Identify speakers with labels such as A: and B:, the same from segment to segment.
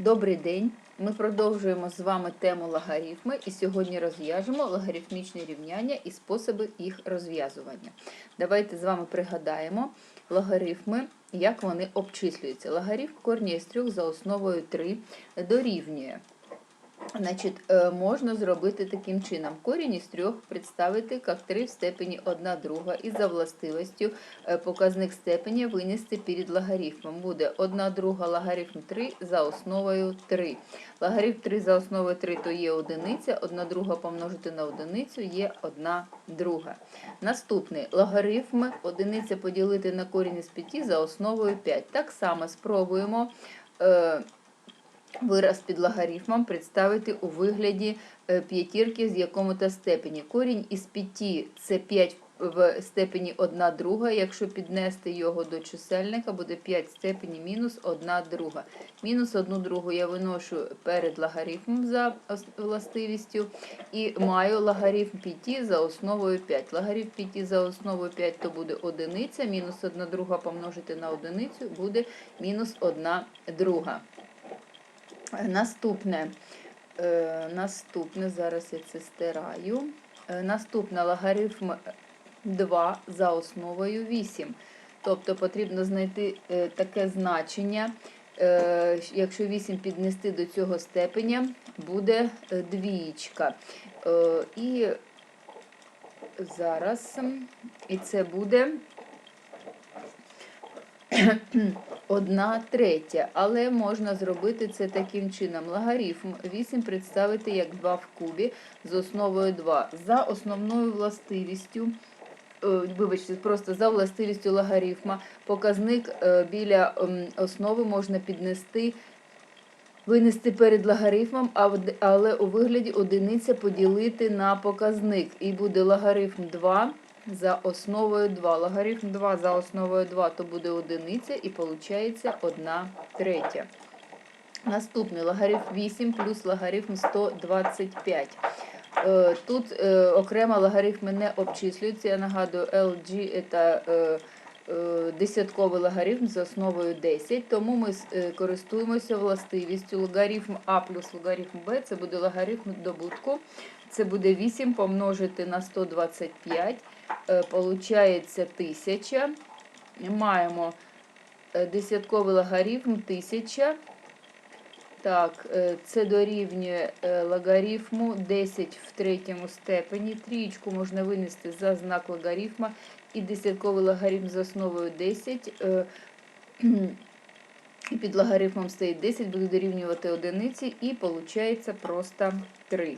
A: Добрий день! Ми продовжуємо з вами тему логарифми і сьогодні розв'яжемо логарифмічні рівняння і способи їх розв'язування. Давайте з вами пригадаємо логарифми, як вони обчислюються. Логарифм корні з 3 за основою 3 дорівнює. Значить, е, можна зробити таким чином. Корінь із трьох представити як 3 в степені 1 друга і за властивостю е, показник степені винести перед логарифмом. Буде 1 друга логарифм 3 за основою 3. Логарифм 3 за основою 3 то є одиниця, 1 друга помножити на одиницю є 1 друга. Наступний логарифм одиниця поділити на корінь із 5 за основою 5. Так само спробуємо. Вираз під логарифмом представити у вигляді е, п'ятірки з якому-то степені. Корінь із 5 – це 5 в степені 1 друга. Якщо піднести його до чисельника, буде 5 в степені мінус 1 друга. Мінус 1 другу я виношу перед логарифмом за властивістю і маю логарифм 5 за основою 5. Логарифм 5 за основою 5 то буде одиниця, мінус 1 друга помножити на одиницю буде мінус 1 друга. Наступне, е, наступне, зараз я це стираю. Е, наступне логарифм 2 за основою 8. Тобто потрібно знайти е, таке значення. Е, якщо 8 піднести до цього степеня, буде е, двієчка. Е, і зараз, і це буде Одна третя, але можна зробити це таким чином. Логарифм 8 представити як 2 в кубі з основою 2. За основною властивістю, е, вибачте, просто за властивістю логарифма, показник е, біля основи можна піднести, винести перед логарифмом, але у вигляді одиниця поділити на показник. І буде логарифм 2 за основою 2. Логарифм 2 за основою 2 то буде одиниця і виходить 1 третя. Наступний логарифм 8 плюс логарифм 125. Е, Тут е, окремо логарифми не обчислюються. Я нагадую, LG це е, десятковий логарифм за основою 10, тому ми користуємося властивістю логарифм А плюс логарифм Б, це буде логарифм добутку. Це буде 8 помножити на 125, е, получається 1000. Маємо е, десятковий логарифм 1000. Так, е, це дорівнює е, логарифму 10 в третьому степені. Трієчку можна винести за знак логарифма. І десятковий логарифм з основою 10. е, І під логарифмом стоїть 10, буде дорівнювати одиниці, і виходить просто 3.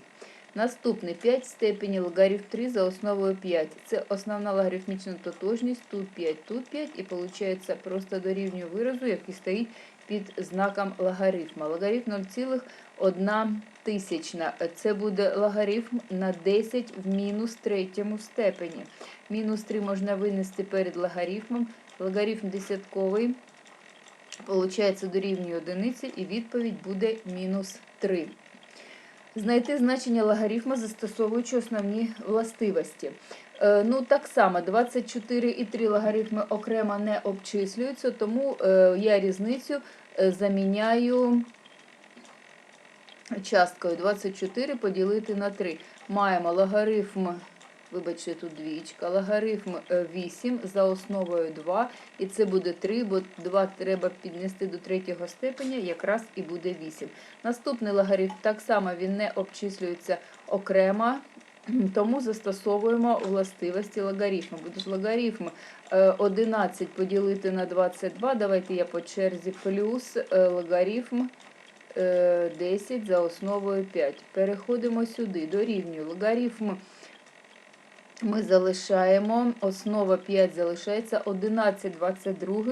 A: Наступний 5 в степені логарифм 3 за основою 5. Це основна логарифмічна тотожність. Тут 5, тут 5, і виходить просто дорівнює виразу, який стоїть під знаком логарифма. Логарифм 0,1 тисячна. Це буде логарифм на 10 в мінус третьому степені. Мінус 3 можна винести перед логарифмом. Логарифм десятковий. Получається дорівнює одиниці, і відповідь буде мінус 3. Знайти значення логарифму, застосовуючи основні властивості. Е, Ну, так само 24 і 3 логарифми окремо не обчислюються, тому е, я різницю е, заміняю часткою 24 поділити на 3. Маємо логарифм, вибачте, тут двічка, логарифм е, 8 за основою 2, і це буде 3, бо 2 треба піднести до третього степеня, якраз і буде 8. Наступний логарифм так само він не обчислюється окремо, тому застосовуємо властивості логарифму. Буде ж логарифм е, 11 поділити на 22, давайте я по черзі, плюс е, логарифм е, 10 за основою 5. Переходимо сюди, дорівнюю логарифм ми залишаємо, основа 5 залишається, 11 22.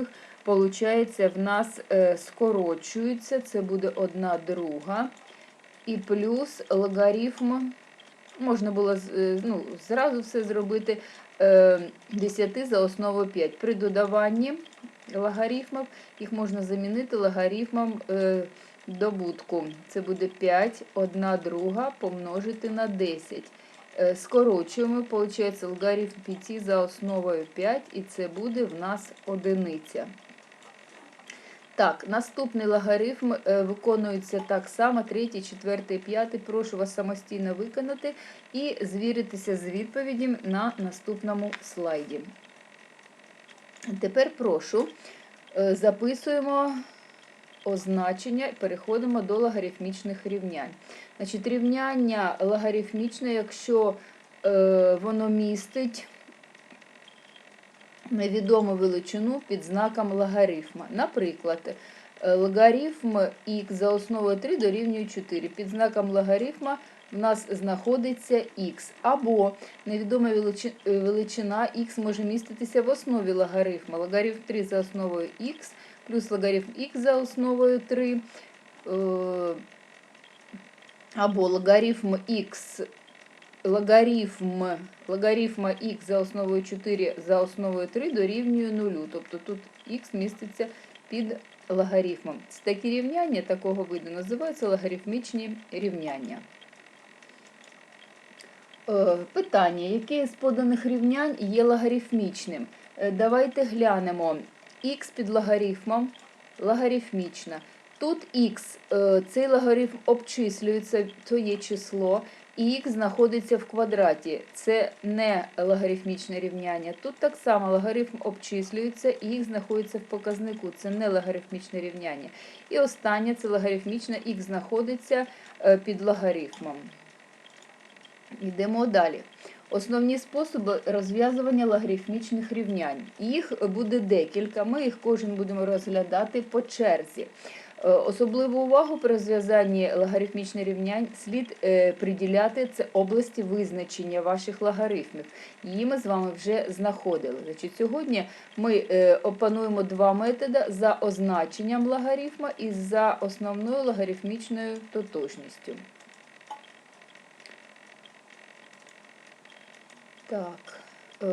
A: Получається, в нас е, скорочується, це буде 1 друга. І плюс логарифм, можна було е, ну, зразу все зробити, е, 10 за основу 5. При додаванні логарифмів їх можна замінити логарифмом е, добутку. Це буде 5, 1 друга помножити на 10. Е, Скорочуємо, виходить, логарифм 5 за основою 5, і це буде в нас одиниця. Так, наступний логарифм е, виконується так само, третій, четвертий, п'ятий. Прошу вас самостійно виконати і звіритися з відповіддю на наступному слайді. Тепер прошу, е, записуємо означення і переходимо до логарифмічних рівнянь. Значить, рівняння логарифмічне, якщо е, воно містить невідому величину під знаком логарифма. Наприклад, е, логарифм х за основою 3 дорівнює 4. Під знаком логарифма в нас знаходиться х. Або невідома величина х може міститися в основі логарифма. Логарифм 3 за основою х плюс логарифм х за основою 3. е, Або логарифм х логарифм, логарифма х за основою 4 за основою 3 дорівнює 0. Тобто тут х міститься під логарифмом. Такі рівняння такого виду називаються логарифмічні рівняння. Е, Питання, яке з поданих рівнянь є логарифмічним? Е, Давайте глянемо. Х під логарифмом логарифмічна. Тут х, е, цей логарифм обчислюється, то є число, і х знаходиться в квадраті. Це не логарифмічне рівняння. Тут так само логарифм обчислюється, і х знаходиться в показнику. Це не логарифмічне рівняння. І останнє це логарифмічне, х знаходиться е, під логарифмом. Йдемо далі. Основні способи розв'язування логарифмічних рівнянь. Їх буде декілька. Ми їх кожен будемо розглядати по черзі. Е, Особливу увагу при розв'язанні логарифмічних рівнянь слід е, приділяти це області визначення ваших логарифмів. Її ми з вами вже знаходили. Значить, сьогодні ми е, опануємо два методи за означенням логарифма і за основною логарифмічною тотожністю. Так, е,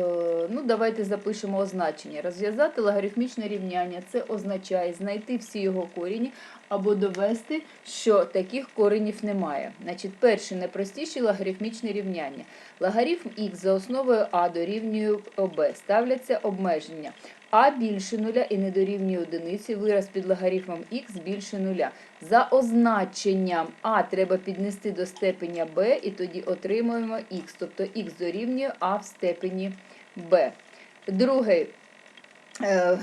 A: ну давайте запишемо означення. Розв'язати логарифмічне рівняння це означає знайти всі його корені або довести, що таких коренів немає. Значить, перше найпростіше логарифмічне рівняння. Логарифм х за основою а дорівнює об. Ставляться обмеження. А більше нуля і не дорівнює одиниці, вираз під логарифмом х більше нуля. За означенням а треба піднести до степеня b, і тоді отримуємо х, тобто х дорівнює а в степені b. Другий е,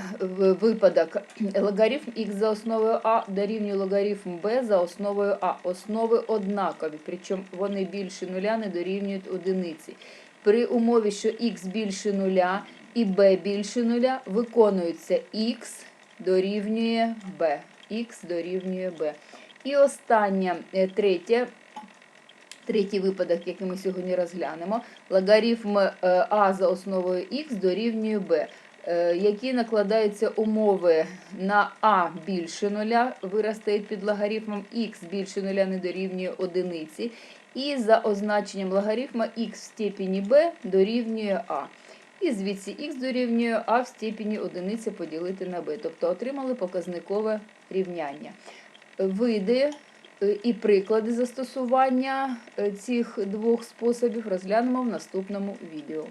A: випадок логарифм х за основою а дорівнює логарифм b за основою а. Основи однакові, причому вони більше нуля не дорівнюють одиниці. При умові, що х більше нуля і b більше нуля, виконується х дорівнює b. х дорівнює b. І останнє, е, третє, третій випадок, який ми сьогодні розглянемо, логарифм е, а за основою х дорівнює b. Е, Які накладаються умови на а більше нуля, вираз стоїть під логарифмом х більше нуля не дорівнює одиниці. І за означенням логарифма х в степені b дорівнює а. І звідси х дорівнює а в степені одиниці поділити на b. Тобто отримали показникове рівняння. Види е, і приклади застосування е, цих двох способів розглянемо в наступному відео.